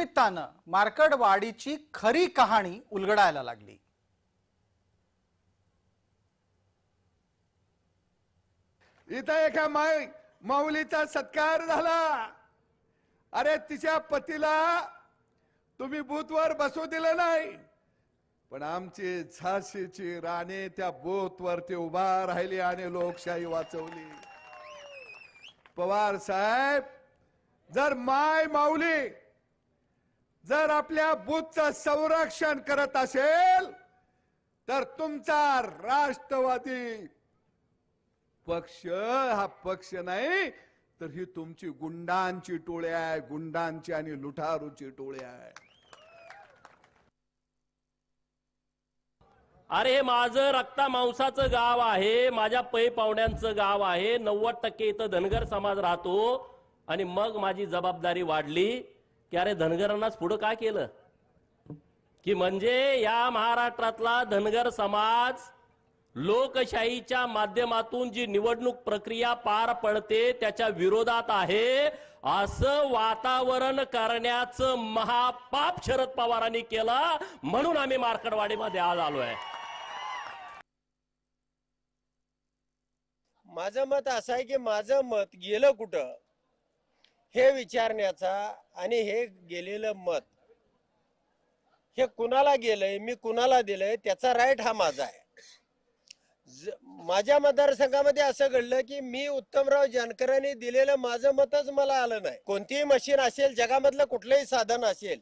निमित्तानं मार्कडवाडीची खरी कहाणी उलगडायला लागली. इथं एका माय माऊलीचा सत्कार झाला. अरे तिच्या पतीला तुम्ही बूथवर बसू दिलं नाही. पण आमची झाशीची राणी त्या बूथवरती उभा राहिली आणि लोकशाही वाचवली. पवार साहेब जर माय माऊली जर आपल्या बुथचं संरक्षण करत असेल तर तुमचा राष्ट्रवादी पक्ष हा पक्ष नाही तर ही तुमची गुंडांची टोळी आहे गुंडांची आणि लुठारूची टोळी आहे. अरे हे माझं रक्ता मांसाचं गाव आहे माझ्या पै पाहुण्यांचं गाव आहे नव्वद टक्के इथं धनगर समाज राहतो आणि मग माझी जबाबदारी वाढली. की अरे धनगरांनाच पुढं काय केलं? की म्हणजे या महाराष्ट्रातला धनगर समाज लोकशाहीच्या माध्यमातून जी निवडणूक प्रक्रिया पार पडते त्याच्या विरोधात आहे. असं वातावरण करण्याचं महापाप शरद पवारांनी केला म्हणून आम्ही मार्कडवाडीमध्ये आज आलोय. माझं मत असं आहे की माझं मत गेलं कुठं? हे विचारण्याचा आणि हे गेलेलं मत हे कुणाला गेलंय मी कुणाला दिलंय त्याचा राईट हा माझा आहे. ज- माझ्या मतदारसंघामध्ये असं घडलं की मी उत्तमराव जानकरांनी दिलेलं माझं मतच मला आलं नाही. कोणतीही मशीन असेल जगामधलं कुठलंही साधन असेल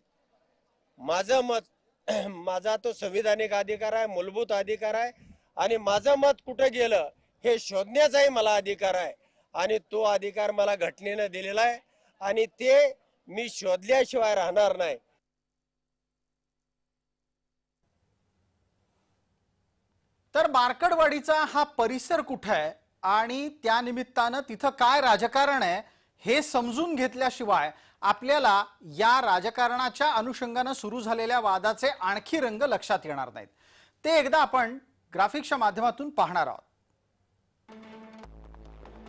माझं मत माझा तो संविधानिक अधिकार आहे मूलभूत अधिकार आहे आणि माझं मत कुठं गेलं हे शोधण्याचाही मला अधिकार आहे. आणि तो अधिकार मला घटनेनं दिलेला आहे. आणि ते मी शोधल्याशिवाय राहणार नाही. तर मार्कडवाडीचा हा परिसर कुठं आहे? आणि त्यानिमित्तानं तिथं काय राजकारण आहे हे समजून घेतल्याशिवाय आपल्याला या राजकारणाच्या अनुषंगानं सुरू झालेल्या वादाचे आणखी रंग लक्षात येणार नाहीत. ते एकदा आपण ग्राफिक्सच्या माध्यमातून पाहणार आहोत.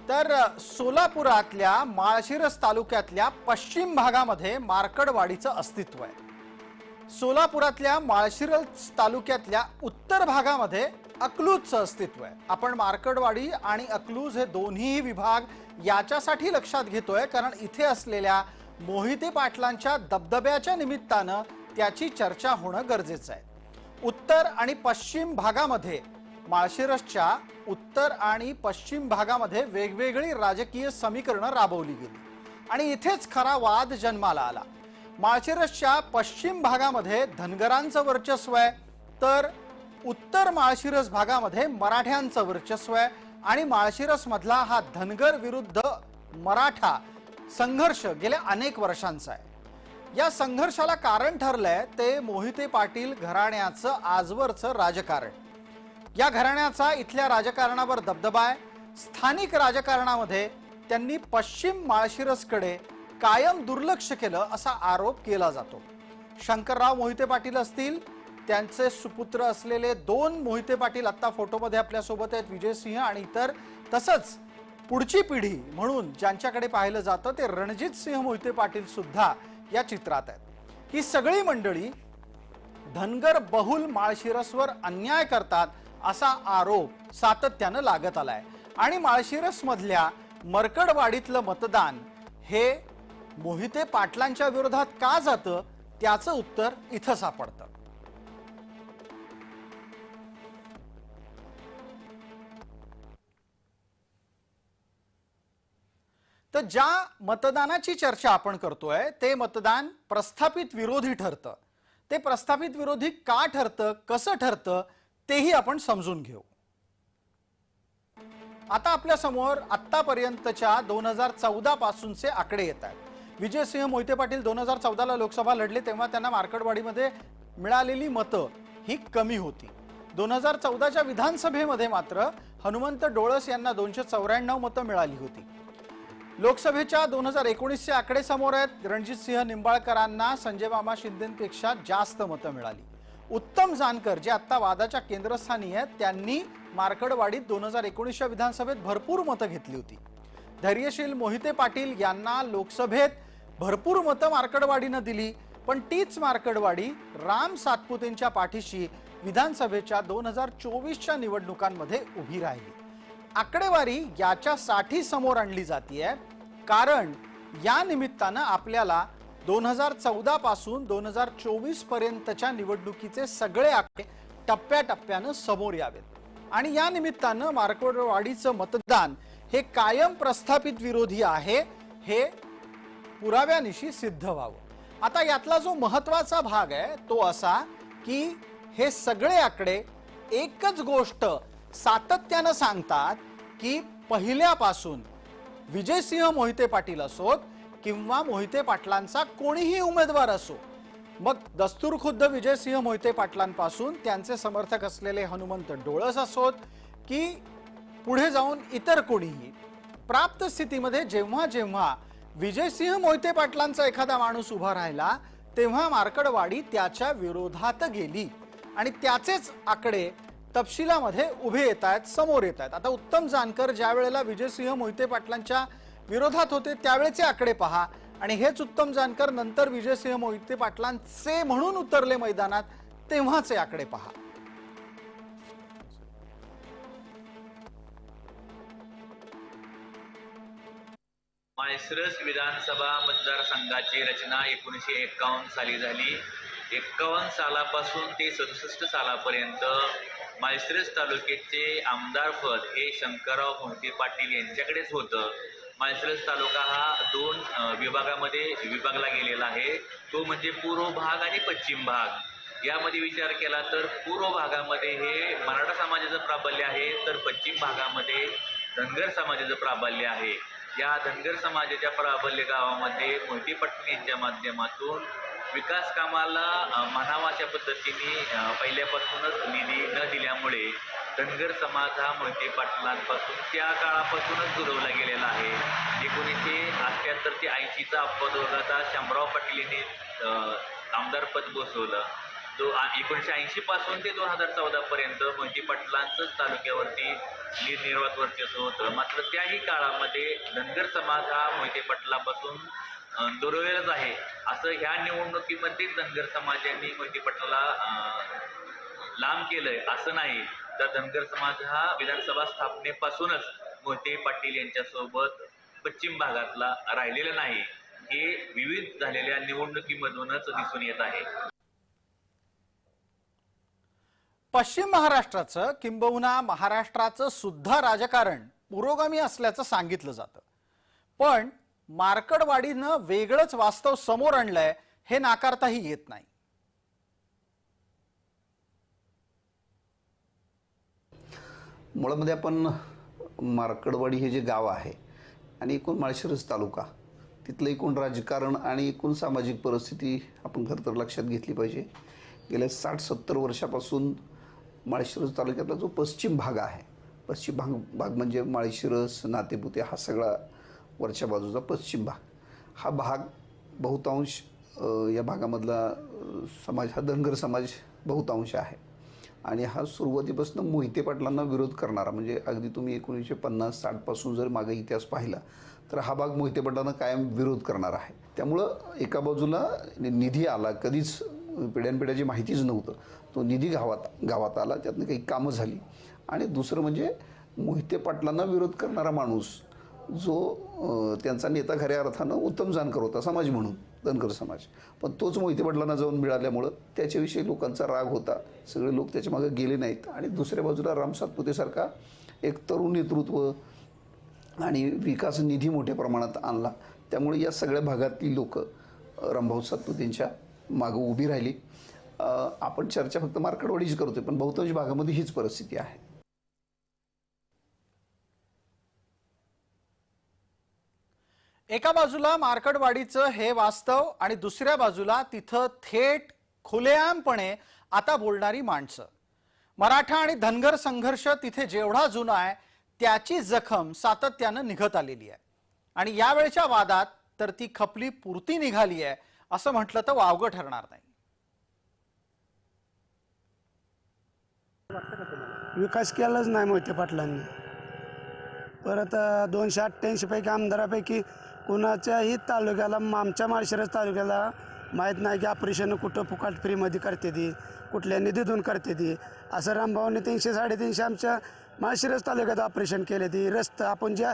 तर सोलापुरातल्या माळशिरस तालुक्यातल्या पश्चिम भागामध्ये मार्कडवाडीचं अस्तित्व आहे. सोलापुरातल्या माळशिरस तालुक्यातल्या उत्तर भागामध्ये अकलूजचं अस्तित्व आहे. आपण मार्कडवाडी आणि अकलूज हे दोन्ही विभाग याच्यासाठी लक्षात घेतोय कारण इथे असलेल्या मोहिते पाटलांच्या दबदब्याच्या निमित्तानं त्याची चर्चा होणं गरजेचं आहे. उत्तर आणि पश्चिम भागामध्ये माळशिरसच्या उत्तर आणि पश्चिम भागामध्ये वेगवेगळी राजकीय समीकरणं राबवली गेली. आणि इथेच खरा वाद जन्माला आला. माळशिरसच्या पश्चिम भागामध्ये धनगरांचं वर्चस्व आहे तर उत्तर माळशिरस भागामध्ये मराठ्यांचं वर्चस्व आहे आणि माळशिरसमधला हा धनगर विरुद्ध मराठा संघर्ष गेल्या अनेक वर्षांचा आहे. या संघर्षाला कारण ठरलंय ते मोहिते पाटील घराण्याचं आजवरचं राजकारण. या घराण्याचा इथल्या राजकारणावर दबदबा आहे. स्थानिक राजकारणामध्ये त्यांनी पश्चिम माळशिरसकडे कायम दुर्लक्ष केलं असा आरोप केला जातो. शंकरराव मोहिते पाटील असतील त्यांचे सुपुत्र असलेले दोन मोहिते पाटील आत्ता फोटोमध्ये आपल्यासोबत आहेत विजय सिंह आणि इतर. तसंच पुढची पिढी म्हणून ज्यांच्याकडे पाहिलं जातं ते रणजित सिंह मोहिते पाटील सुद्धा या चित्रात आहेत. ही सगळी मंडळी धनगर बहुल माळशिरसवर अन्याय करतात असा आरोप सातत्यानं लागत आलाय. आणि माळशिरस मधल्या मरकडवाडीतलं मतदान हे मोहिते पाटलांच्या विरोधात का जातं? त्याचं उत्तर इथं सापडतं. तर ज्या मतदानाची चर्चा आपण करतोय ते मतदान प्रस्थापित विरोधी ठरतं. ते प्रस्थापित विरोधी का ठरतं? कसं ठरतं? तेही आपण समजून घेऊ. आता आपल्यासमोर आत्तापर्यंतच्या आतापर्यंतच्या दोन हजार चौदा पासूनचे आकडे येत आहेत. विजयसिंह मोहिते पाटील दोन हजार चौदाला लोकसभा लढले तेव्हा त्यांना मार्कडवाडीमध्ये मिळालेली मतं ही कमी होती. दोन हजार चौदाच्या विधानसभेमध्ये मात्र हनुमंत डोळस यांना दोनशे चौऱ्याण्णव मतं मिळाली होती. लोकसभेच्या दोन हजार एकोणीसचे आकडे समोर आहेत. रणजितसिंह निंबाळकरांना संजय मामा शिंदेपेक्षा जास्त मतं मिळाली. उत्तम जानकर जे आत्ता वादाच्या केंद्रस्थानी आहेत त्यांनी मार्कडवाडीत दोन हजार एकोणीसच्या विधानसभेत भरपूर मतं घेतली होती. धैर्यशील मोहिते पाटील यांना लोकसभेत भरपूर मतं मार्कडवाडीनं दिली पण तीच मार्कडवाडी राम सातपुतेंच्या पाठीशी विधानसभेच्या दोन हजार चोवीसच्या निवडणुकांमध्ये उभी राहिली. आकडेवारी याच्यासाठी समोर आणली जाते कारण या निमित्तानं आपल्याला दोन हजार चौदा पासून दोन हजार चोवीस पर्यंतच्या निवडणुकीचे सगळे आकडे टप्प्याटप्प्यानं समोर यावेत. आणि या निमित्तानं मार्कडवाडीचं मतदान हे कायम प्रस्थापित विरोधी आहे हे पुराव्यानिशी सिद्ध व्हावं. आता यातला जो महत्त्वाचा भाग आहे तो असा की हे सगळे आकडे एकच गोष्ट सातत्यानं सांगतात की पहिल्यापासून विजयसिंह मोहिते पाटील असोत किंवा मोहिते पाटलांचा कोणीही उमेदवार असो. मग दस्तूर खुद्द विजयसिंह मोहिते पाटलांपासून त्यांचे समर्थक असलेले हनुमंत डोळस असोत की पुढे जाऊन इतर कोणीही. प्राप्त स्थितीमध्ये जेव्हा जेव्हा विजयसिंह मोहिते पाटलांचा एखादा माणूस उभा राहिला तेव्हा मार्कडवाडी त्याच्या विरोधात गेली. आणि त्याचेच आकडे तपशिलामध्ये उभे येत आहेत समोर येत आहेत आता उत्तम जानकर ज्या वेळेला विजयसिंह मोहिते पाटलांच्या विरोधात होते त्यावेळेचे आकडे पहा. आणि हेच उत्तम जानकर नंतर विजयसिंह मोहिते पाटलांचे म्हणून उतरले मैदानात तेव्हाचे आकडे पहा. मायसरस विधानसभा मतदारसंघाची रचना एकोणीसशे एकावन्न साली झाली. एकावन्न सालापासून ते सदुसष्ट सालापर्यंत मायसरस तालुक्याचे आमदार पद हे शंकरराव मोहिते पाटील यांच्याकडेच होतं. माळशिरस तालुका हा दोन विभागामध्ये विभागला गेलेला आहे. तो म्हणजे पूर्व भाग आणि पश्चिम भाग. यामध्ये विचार केला तर पूर्व भागामध्ये हे मराठा समाजाचं प्राबल्य आहे तर पश्चिम भागामध्ये धनगर समाजाचं प्राबल्य आहे. या धनगर समाजाच्या प्राबल्य गावामध्ये मोहिते पटणे यांच्या माध्यमातून विकास कामाला म्हणावा अशा पद्धतीने पहिल्यापासूनच निधी न दिल्यामुळे धनगर समाज हा मोहिते पाटलांपासून त्या काळापासूनच दुरवला गेलेला आहे. एकोणीसशे अठ्ठ्याहत्तर ते ऐंशीचा अपवाद वगळता शामराव पाटील यांनी आमदारपद बसवलं तो एकोणीसशे ऐंशीपासून ते दोन हजार चौदापर्यंत मोहिते पाटलांचंच तालुक्यावरती निर्निर्वात वर्चस्व होतं. मात्र त्याही काळामध्ये धनगर समाज हा मोहिते पाटलापासून अं, आहे. असं ह्या निवडणुकीमध्ये धनगर समाजांनी मोहिते पाटलाला लांब केलं आहे असं नाही. तर धनगर समाज हा विधानसभा स्थापनेपासूनच मोहिते पाटील यांच्यासोबत पश्चिम भागातला राहिलेला नाही. हे विविध झालेल्या निवडणुकीमधूनच दिसून येत आहे. पश्चिम महाराष्ट्राचं किंबहुना महाराष्ट्राचं सुद्धा राजकारण पुरोगामी असल्याचं सांगितलं जातं. पण मार्कडवाडीनं वेगळंच वास्तव समोर आणलंय हे नाकारताही येत नाही. मुळामध्ये आपण मार्कडवाडी हे जे गाव आहे आणि एकूण माळशिरस तालुका तिथलं एकूण राजकारण आणि एकूण सामाजिक परिस्थिती आपण खरं तर लक्षात घेतली पाहिजे. गेल्या साठ सत्तर वर्षापासून माळशिरस तालुक्यातला जो पश्चिम भाग आहे पश्चिम भाग भाग म्हणजे माळशिरस नातेपुते हा सगळा वरच्या बाजूचा पश्चिम भाग. हा भाग बहुतांश या भागामधला समाज हा धनगर समाज बहुतांश आहे. आणि हा सुरुवातीपासून मोहिते पाटलांना विरोध करणारा म्हणजे अगदी तुम्ही एकोणीसशे पन्नास साठपासून जर मागे इतिहास पाहिला तर हा भाग मोहिते पाटलांना कायम विरोध करणार आहे. त्यामुळं एका बाजूला निधी आला कधीच पिढ्यानपिढ्याची माहितीच नव्हतं. तो निधी गावात गावात आला त्यातनं काही कामं झाली. आणि दुसरं म्हणजे मोहिते पाटलांना विरोध करणारा माणूस जो त्यांचा नेता खऱ्या अर्थानं उत्तम जानकर होता समाज म्हणून. धनगर समाज. पण तोच मोहिते वडिलांना जाऊन मिळाल्यामुळं त्याच्याविषयी लोकांचा राग होता. सगळे लोक त्याच्यामागे गेले नाहीत. आणि दुसऱ्या बाजूला राम सातपुतेसारखा एक तरुण नेतृत्व आणि विकास निधी मोठ्या प्रमाणात आणला. त्यामुळे या सगळ्या भागातली लोक रामभाऊ सातपुतेंच्या मागं उभी राहिली. आपण चर्चा फक्त मार्कडवाडीची करतोय पण बहुतांश भागामध्ये हीच परिस्थिती आहे. एका बाजूला मार्कडवाडीचं हे वास्तव आणि दुसऱ्या बाजूला तिथं थेट खुलेआमपणे आता बोलणारी माणसं. मराठा आणि धनगर संघर्ष तिथे जेवढा जुना आहे त्याची जखम सातत्यानं निघत आलेली आहे. आणि यावेळच्या वादात तर ती खपली पुरती निघाली आहे असं म्हटलं तर वावगं ठरणार नाही. विकास केलाच नाही मोहिते पाटलांनी. परत दोनशे अठ्ठ्याऐंशी पैकी आमदारापैकी कुणाच्याही तालुक्याला आमच्या माळशिरस तालुक्याला माहीत नाही की ऑपरेशन कुठं फुकाट फ्रीमध्ये करते ती कुठल्या निधीतून करते ती. असं रामभाऊने तीनशे साडेतीनशे आमच्या माळशिरस तालुक्यात ऑपरेशन केले ती. रस्ता आपण ज्या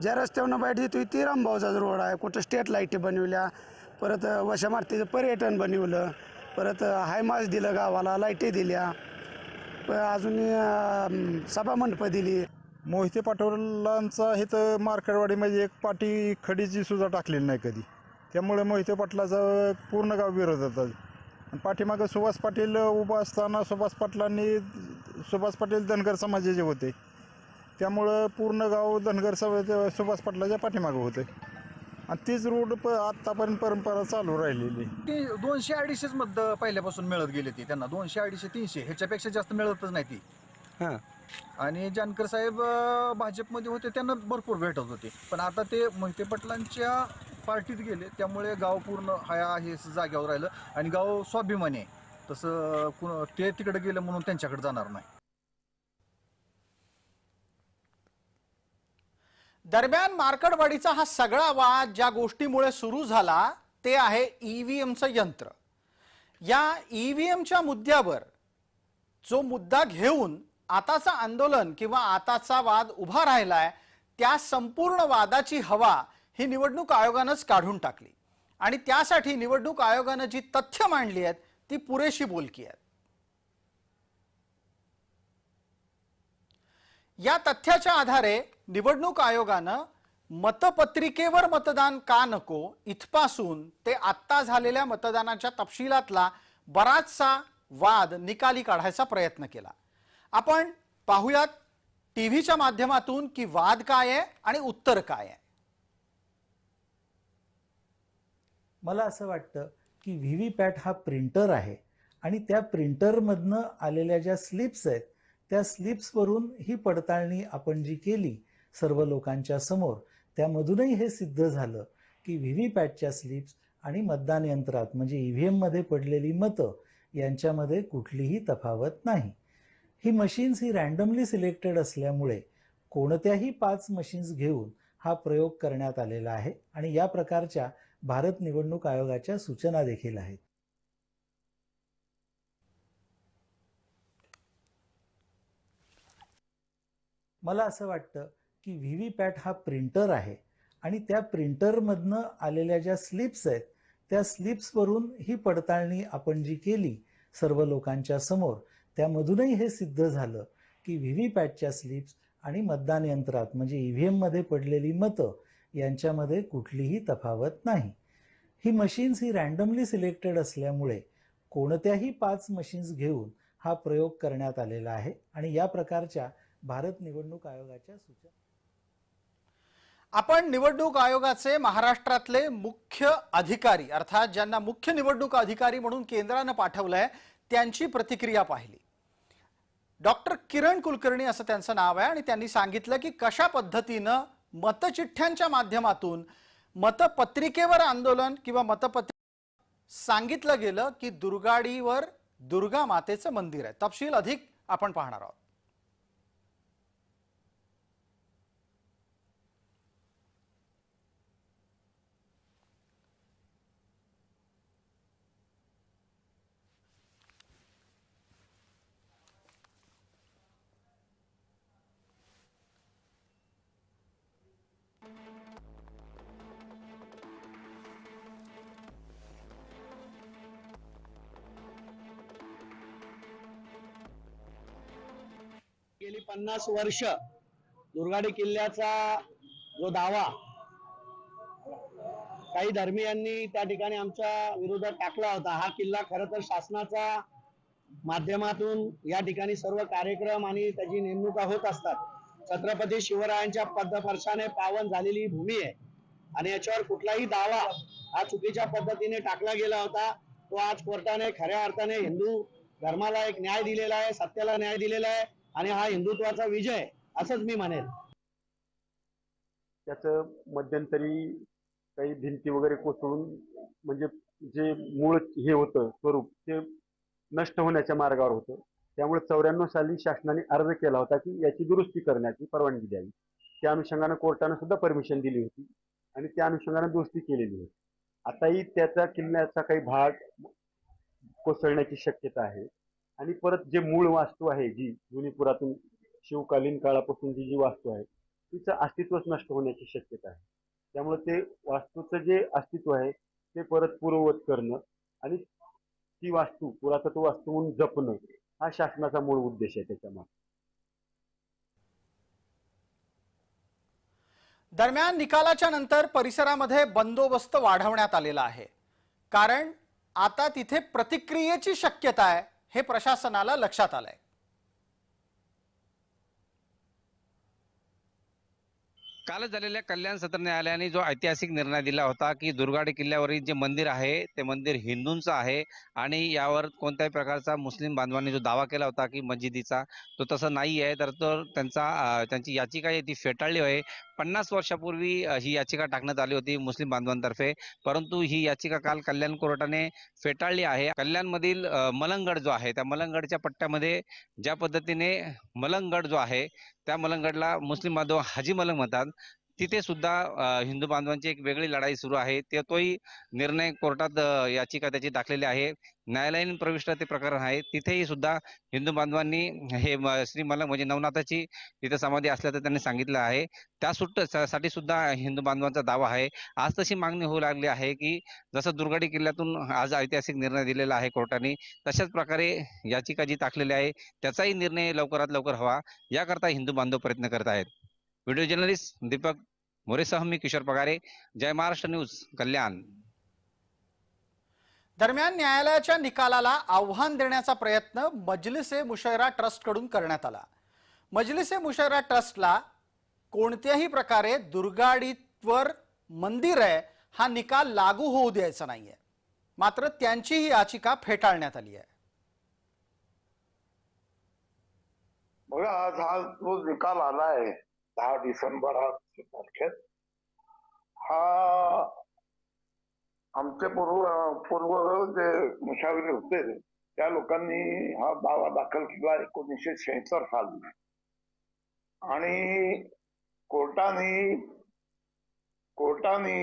ज्या रस्त्यावरनं बाईट देतो ती रामभाऊचा रोड आहे. कुठं स्टेट लाईटी बनवल्या परत वशामारतीचं पर्यटन बनवलं परत हायमास दिलं गावाला लाईटी दिल्या अजून अं, सभामंडपं दिली. मोहिते पाटोलांचा हे तर मार्केटवाडीमध्ये एक पाटी खडीची सुद्धा टाकलेली नाही कधी. त्यामुळे मोहिते पाटलाचा पूर्ण गाव विरोध होता आणि पाठीमागं सुभाष पाटील उभा असताना सुभाष पाटलांनी सुभाष पाटील धनगर समाजाचे होते. त्यामुळं पूर्ण गाव धनगर समाज सुभाष पाटलाच्या पाठीमागं होते. आणि तीच रोड प आत्तापर्यंत परंपरा चालू राहिलेली ती दोनशे अडीचशेच मत पहिल्यापासून मिळत गेले ती त्यांना. दोनशे अडीचशे तीनशे ह्याच्यापेक्षा जास्त मिळतच नाही ती. हां. आणि जानकर साहेब भाजपमध्ये होते त्यांना भरपूर भेटत होते. पण आता ते मोहिते पाटलांच्या पार्टीत गेले त्यामुळे गाव पूर्ण हया हे जाग्यावर राहिलं. आणि गाव स्वाभिमानी आहे. तसं कुण ते तिकडे गेलं म्हणून त्यांच्याकडे जाणार नाही. दरम्यान मार्कडवाडीचा हा सगळा वाद ज्या गोष्टीमुळे सुरू झाला ते आहे ईव्हीएमचं यंत्र. या ईव्हीएमच्या मुद्द्यावर जो मुद्दा घेऊन आताचं आंदोलन किंवा आताचा वाद उभा राहिलाय त्या संपूर्ण वादाची हवा ही निवडणूक आयोगानंच काढून टाकली. आणि त्यासाठी निवडणूक आयोगानं जी तथ्य मांडली आहेत ती पुरेशी बोलकी आहेत. या तथ्याच्या आधारे निवडणूक आयोगानं मतपत्रिकेवर मतदान का नको इथपासून ते आत्ता झालेल्या मतदानाच्या तपशिलातला बराचसा वाद निकाली काढायचा प्रयत्न केला. आपण पाहूयात टीव्हीच्या माध्यमातून की वाद काय आहे आणि उत्तर काय आहे. मला असं वाटतं की व्ही व्ही पॅट हा प्रिंटर आहे आणि त्या प्रिंटरमधनं आलेल्या ज्या स्लिप्स आहेत त्या स्लिप्सवरून ही पडताळणी आपण जी केली सर्व लोकांच्या समोर त्यामधूनही हे सिद्ध झालं की व्ही व्ही पॅटच्या स्लिप्स आणि मतदान यंत्रात म्हणजे ई व्ही एममध्ये पडलेली मतं यांच्यामध्ये कुठलीही तफावत नाही. ही मशीन्स ही रँडमली सिलेक्टेड असल्यामुळे कोणत्याही पाच मशीन्स घेऊन हा प्रयोग करण्यात आलेला आहे आणि या प्रकारच्या भारत निवडणूक आयोगाच्या सूचना देखील आहेत. मला असं वाटतं की व्ही व्ही पॅट हा प्रिंटर आहे आणि त्या प्रिंटरमधनं आलेल्या ज्या स्लिप्स आहेत त्या स्लिप्सवरून ही पडताळणी आपण जी केली सर्व लोकांच्या समोर त्यामधूनही हे सिद्ध झालं की व्ही व्ही पॅटच्या स्लिप्स आणि मतदान यंत्रात म्हणजे ई व्ही एममध्ये पडलेली मतं यांच्यामध्ये कुठलीही तफावत नाही. ही मशीन्स ही रँडमली सिलेक्टेड असल्यामुळे कोणत्याही पाच मशीन्स घेऊन हा प्रयोग करण्यात आलेला आहे आणि या प्रकारच्या भारत निवडणूक आयोगाच्या सूचना. आपण निवडणूक आयोगाचे महाराष्ट्रातले मुख्य अधिकारी अर्थात ज्यांना मुख्य निवडणूक अधिकारी म्हणून केंद्रानं आहे त्यांची प्रतिक्रिया पाहिली. डॉक्टर किरण कुलकर्णी असं त्यांचं नाव आहे आणि त्यांनी सांगितलं की कशा पद्धतीनं मतचिठ्ठ्यांच्या माध्यमातून मतपत्रिकेवर आंदोलन किंवा मतपत्रिक सांगितलं गेलं की दुर्गाडीवर दुर्गा मातेचं मंदिर आहे. तपशील अधिक आपण पाहणार आहोत. पन्नास वर्ष दुर्गाडी किल्ल्याचा जो दावा काही धर्मियांनी त्या ठिकाणी आमच्या विरोधात टाकला होता. हा किल्ला खर तर शासनाचा माध्यमातून या ठिकाणी सर्व कार्यक्रम आणि त्याची नेमणुका होत असतात. छत्रपती शिवरायांच्या पदस्पर्शाने पावन झालेली भूमी आहे. आणि याच्यावर कुठलाही दावा हा चुकीच्या पद्धतीने टाकला गेला होता. तो आज कोर्टाने खऱ्या अर्थाने हिंदू धर्माला एक न्याय दिलेला आहे सत्याला न्याय दिलेला आहे. आणि हा हिंदुत्वाचा विजय असंच मी म्हणेन. त्याचं मध्यंतरी काही भिंती वगैरे कोसळून म्हणजे जे मूळ हे होतं स्वरूप ते नष्ट होण्याच्या मार्गावर होतं. त्यामुळे चौऱ्याण्णव साली शासनाने अर्ज केला होता की याची दुरुस्ती करण्याची परवानगी द्यावी. त्या अनुषंगानं कोर्टानं सुद्धा परमिशन दिली होती आणि त्या अनुषंगानं दुरुस्ती केलेली होती. आताही त्याचा किल्ल्याचा काही भाग कोसळण्याची शक्यता आहे. आणि परत जे मूळ वास्तू आहे जी जुनी पुरातून शिवकालीन काळापासून जी वास्तू आहे तिचं अस्तित्वच नष्ट होण्याची शक्यता आहे. त्यामुळे ते वास्तूचं जे अस्तित्व आहे ते परत पूर्ववत करणं आणि ती वास्तू पुरातत्व वास्तू म्हणून जपणं हा शासनाचा मूळ उद्देश आहे त्याच्यामागे. दरम्यान निकालाच्या नंतर परिसरामध्ये बंदोबस्त वाढवण्यात आलेला आहे. कारण आता तिथे प्रतिक्रियेची शक्यता आहे. हे प्रशासनाला लक्षात आलंय. कालच झालेल्या कल्याण सत्र न्यायालयाने जो ऐतिहासिक निर्णय दिला होता की दुर्गाडी किल्ल्यावरील जे मंदिर आहे ते मंदिर हिंदूंचं आहे आणि यावर कोणत्याही प्रकारचा मुस्लिम बांधवांनी जो दावा केला होता की मस्जिदीचा तो तसं नाही आहे तर तो त्यांचा त्यांची याचिका आहे ती फेटाळली आहे. पन्नास वर्षापूर्वी ही याचिका टाकण्यात आली होती मुस्लिम बांधवांतर्फे. परंतु ही याचिका काल कल्याण कोर्टाने फेटाळली आहे. कल्याणमधील मलंगड जो आहे त्या मलंगडच्या पट्ट्यामध्ये ज्या पद्धतीने मलंगड जो आहे त्या मलंगडला मुस्लिम बांधव हाजी मलंग म्हणतात. तिथे सुद्धा हिंदू बांधवांची एक वेगळी लढाई सुरू आहे. ते तोही निर्णय कोर्टात याचिका त्याची दाखलेली आहे. न्यायालयीन प्रविष्ट ते प्रकरण आहे. तिथेही सुद्धा हिंदू बांधवांनी हे श्री मलंग म्हणजे नवनाथाची तिथे समाधी असल्याचं त्यांनी सांगितलं आहे. त्या सुट्टसाठी सुद्धा हिंदू बांधवांचा दावा आहे. आज तशी मागणी होऊ लागली आहे की जसं दुर्गाडी किल्ल्यातून आज ऐतिहासिक निर्णय दिलेला आहे कोर्टाने तशाच प्रकारे याचिका जी टाकलेली आहे त्याचाही निर्णय लवकरात लवकर हवा याकरता हिंदू बांधव प्रयत्न करत आहेत. व्हिडिओ जर्नलिस्ट दीपक मोरेसह मी किशोर पगारे. जय महाराष्ट्र न्यूज कल्याण. दरम्यान न्यायालयाच्या निकालाला आव्हान देण्याचा प्रयत्न मजलिसे मुशैरा ट्रस्टकडून करण्यात आला. मजलिसे मुशैरा ट्रस्टला कोणत्याही प्रकारे दुर्गाडीवर मंदिर आहे हा निकाल लागू होऊ द्यायचा नाहीये. मात्र त्यांची ही याचिका फेटाळण्यात आली आहे. बघा आज हा जो निकाल आलाय दहा डिसेंबर तारखेत. हा आमचे पूर्व पूर्व जे मुशाविर होते त्या लोकांनी हा दावा दाखल केला एकोणीसशे शहात्तर साली. आणि कोर्टाने कोर्टाने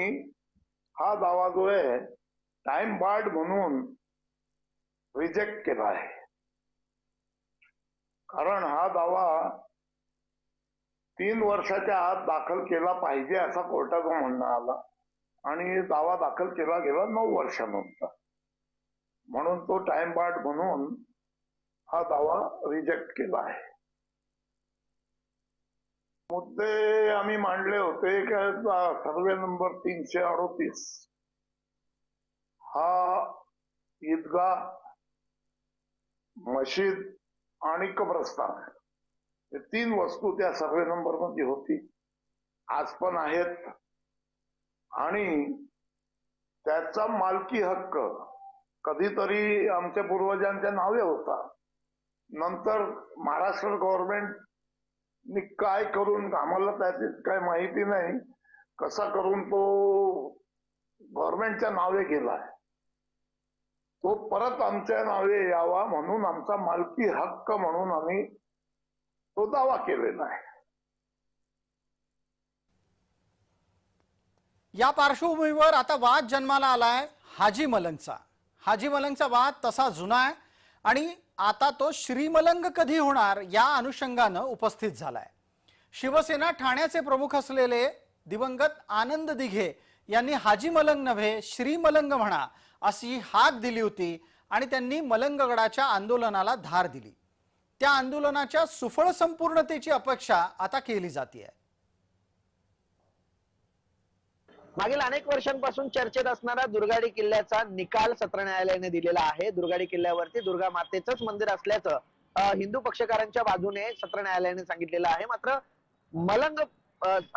हा दावा जो आहे टाइम बार्ड म्हणून रिजेक्ट केला आहे. कारण हा दावा तीन वर्षाच्या आत दाखल केला पाहिजे असा कोर्टाचं म्हणणं आला. आणि दावा दाखल केला गेला नऊ वर्षानंतर. म्हणून तो टाइम पार्ट म्हणून हा दावा रिजेक्ट केला आहे. मुद्दे आम्ही मांडले होते की सर्वे नंबर तीनशे अडोतीस. हा ईदगा मशीद आणि कब्रस्तान. तीन वस्तू त्या सर्वे नंबरमध्ये होती. आज पण आहेत. आणि त्याचा मालकी हक्क कधीतरी आमच्या पूर्वजांच्या नावे होता. नंतर महाराष्ट्र गव्हर्नमेंटनी काय करून आम्हाला त्याची काय माहिती नाही कसा करून तो गव्हर्नमेंटच्या नावे गेलाय तो परत आमच्या नावे यावा म्हणून आमचा मालकी हक्क म्हणून आम्ही तो दावा केलेला आहे या पार्श्वभूमीवर आता वाद जन्माला आलाय हाजी मलंगचा. हाजी मलंगचा वाद तसा जुना आहे आणि आता तो श्रीमलंग कधी होणार या अनुषंगानं उपस्थित झालाय. शिवसेना ठाण्याचे प्रमुख असलेले दिवंगत आनंद दिघे यांनी हाजी मलंग नव्हे श्रीमलंग म्हणा अशी हाक दिली होती आणि त्यांनी मलंगगडाच्या आंदोलनाला धार दिली. त्या आंदोलनाच्या सुफळ संपूर्णतेची अपेक्षा आता केली जाते मागील अनेक वर्षांपासून चर्चेत असणारा दुर्गाडी किल्ल्याचा निकाल सत्र न्यायालयाने दिलेला आहे. दुर्गाडी किल्ल्यावरती दुर्गा मातेचंच मंदिर असल्याचं हिंदू पक्षकारांच्या बाजूने सत्र न्यायालयाने सांगितलेलं आहे. मात्र मलंग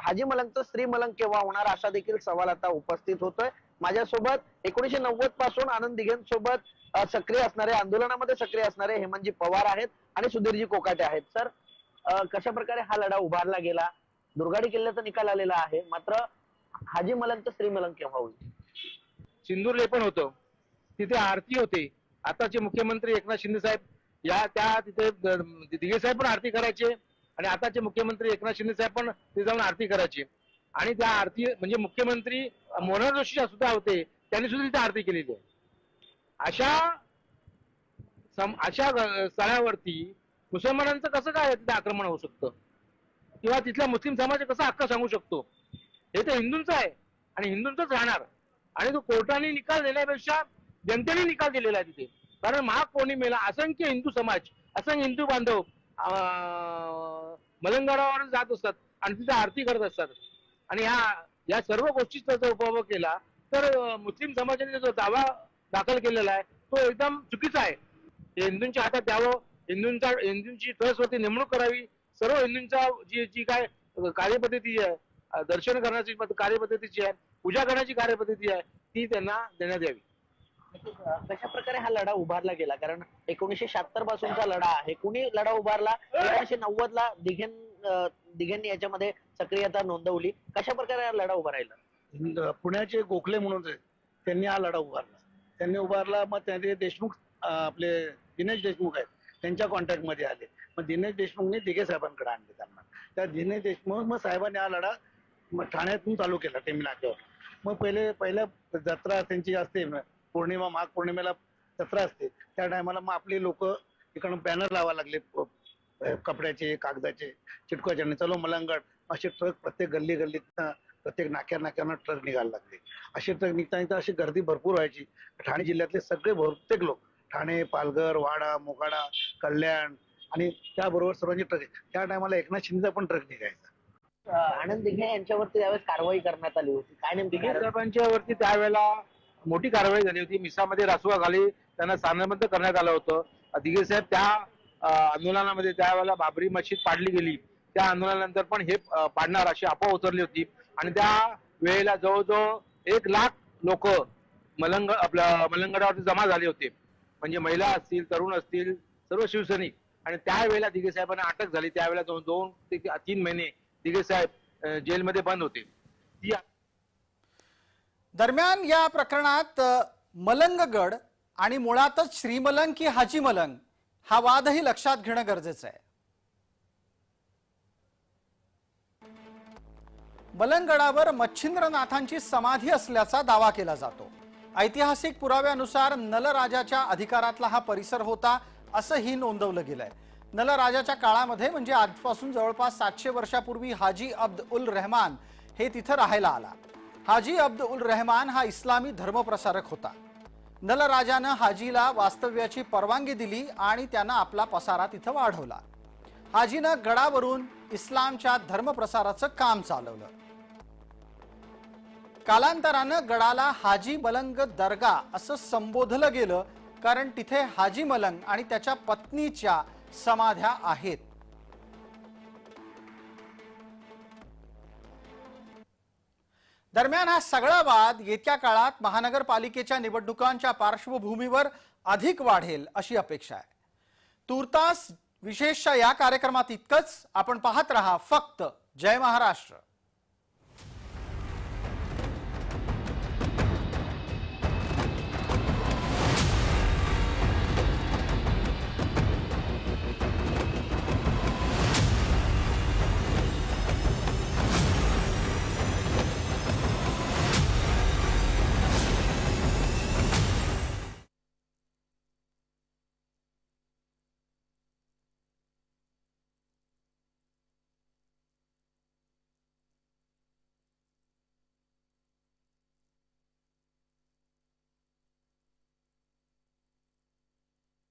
हाजी मलंगचं स्त्री मलंग केव्हा होणार असा देखील सवाल आता उपस्थित होतोय. माझ्यासोबत एकोणीशे नव्वदपासून आनंद दिघेंसोबत सक्रिय असणारे आंदोलनामध्ये सक्रिय असणारे हेमंतजी पवार आहेत आणि सुधीरजी कोकाटे आहेत. सर कशा प्रकारे हा लढा उभारला गेला? दुर्गाडी किल्ल्याचा निकाल आलेला आहे. मात्र हाजी मलंगचं स्त्री मलंग केव्हा होईल? सिंदूर पण होतं. तिथे आरती होते. आताचे मुख्यमंत्री एकनाथ शिंदे साहेब या त्या तिथे दिघे साहेब पण आरती करायचे आणि आताचे मुख्यमंत्री एकनाथ शिंदे साहेब पण तिथे जाऊन आरती करायचे. आणि त्या आरती म्हणजे मुख्यमंत्री मनोहर जोशी सुद्धा होते त्यांनी सुद्धा तिथे आरती केलेली आहे. अशा सम अशा स्थळावरती मुसलमानांचं कसं काय तिथे आक्रमण होऊ शकतं? किंवा तिथला मुस्लिम समाज कसा हक्क सांगू शकतो? हे तर हिंदूंचं आहे. आणि हिंदूंचंच राहणार. आणि तो कोर्टाने निकाल देण्यापेक्षा जनतेने निकाल दिलेला आहे तिथे. कारण महापौर्णिमेला असंख्य हिंदू समाज असंख्य हिंदू बांधव मलंगडावर जात असतात आणि तिथे आरती करत असतात. आणि ह्या या सर्व गोष्टीचा जर उपभोग केला तर मुस्लिम समाजाने जो दावा दाखल केलेला आहे तो एकदम चुकीचा आहे. हिंदूंच्या हातात द्यावं हिंदूंचा हिंदूंची ट्रस्टवरती नेमणूक करावी सर्व हिंदूंचा जी जी काय कार्यपद्धती आहे दर्शन करण्याची कार्यपद्धतीची आहे पूजा करण्याची कार्यपद्धती आहे ती त्यांना देण्यात यावी. कशा प्रकारे हा लढा उभारला गेला? कारण एकोणीशे शहात्तर पासूनचा लढा आहे. कुणी लढा उभारला? एकोणीशे नव्वद ला दिघेन दिघेंनी याच्यामध्ये सक्रियता नोंदवली कशा प्रकारे हा लढा उभा राहिला? पुण्याचे गोखले म्हणून त्यांनी हा लढा उभारला. त्यांनी उभारला मग त्यांचे देशमुख आपले दिनेश देशमुख आहेत त्यांच्या कॉन्टॅक्टमध्ये आले. मग दिनेश देशमुखने दिघे साहेबांकडे आणले त्यांना. त्या दिनेश देशमुख मग साहेबांनी हा लढा मग ठाण्यातून चालू केला टेमी नाक्यावर. मग पहिले पहिल्या जत्रा त्यांची असते पौर्णिमा माघ पौर्णिमेला जत्रा असते. त्या टायमाला मग आपले लोक इकडून बॅनर लावा लागले कपड्याचे कागदाचे चिटकवायचे. आणि चलो मलंगड असे ट्रक प्रत्येक गल्ली गल्लीत प्रत्येक नाक्या नाक्यानं ट्रक निघायला लागले. असे ट्रक निघता निघता अशी गर्दी भरपूर व्हायची. ठाणे जिल्ह्यातले सगळे बहुतेक लोक ठाणे पालघर वाडा मोखाडा कल्याण आणि त्याबरोबर सर्वांचे ट्रक त्या टायमाला एकनाथ शिंदेचा पण ट्रक निघायचा. आनंद दिघे यांच्यावरती त्यावेळेस कारवाई करण्यात आली होती. काय नेमकी दिघे? साहेबांच्या वरती त्यावेळेला मोठी कारवाई झाली होती. मिसामध्ये रासुवा घाली त्यांना स्थानबद्ध करण्यात आलं होतं. दिघे साहेब त्या अं, आंदोलनामध्ये त्यावेळेला बाबरी मशीद पाडली गेली. त्या आंदोलनानंतर पण हे पाडणार अशी अफवा उतरली होती. आणि त्या वेळेला जवळजवळ एक लाख लोक मलंग आपल्या मलंगडावरती जमा झाले होते. म्हणजे महिला असतील तरुण असतील सर्व शिवसैनिक. आणि त्यावेळेला दिघे साहेबांना अटक झाली. त्यावेळेला दोन दोन ते तीन महिने दिघे साहेब जेलमध्ये बंद होते. ती दरम्यान या प्रकरणात मलंगगड आणि मुळातच श्रीमलंग की हाजी मलंग हा वादही लक्षात घेणं गरजेचं आहे. मलंगडावर मच्छिंद्रनाथांची समाधी असल्याचा दावा केला जातो. ऐतिहासिक पुराव्यानुसार नलराजाच्या अधिकारातला हा परिसर होता असंही नोंदवलं गेलंय. नलराजाच्या काळामध्ये म्हणजे आजपासून जवळपास सातशे वर्षापूर्वी हाजी अब्द उल रहमान हे तिथं राहायला आला. हाजी अब्द उल रहमान हा इस्लामी धर्मप्रसारक होता. नलराजानं हाजीला वास्तव्याची परवानगी दिली आणि त्यानं आपला पसारा तिथं वाढवला. हाजीनं गडावरून इस्लामच्या धर्मप्रसाराचं काम चालवलं. कालांतरानं गडाला हाजी मलंग दर्गा असं संबोधलं गेलं कारण तिथे हाजी मलंग आणि त्याच्या पत्नीच्या समाध्या आहेत. दरम्यान हा सगळा वाद येत्या काळात महानगरपालिकेच्या निवडणुकांच्या पार्श्वभूमीवर अधिक वाढेल अशी अपेक्षा आहे. तूर्तास विशेषतः या कार्यक्रमात इतकंच आपण पाहत रहा फक्त जय महाराष्ट्र.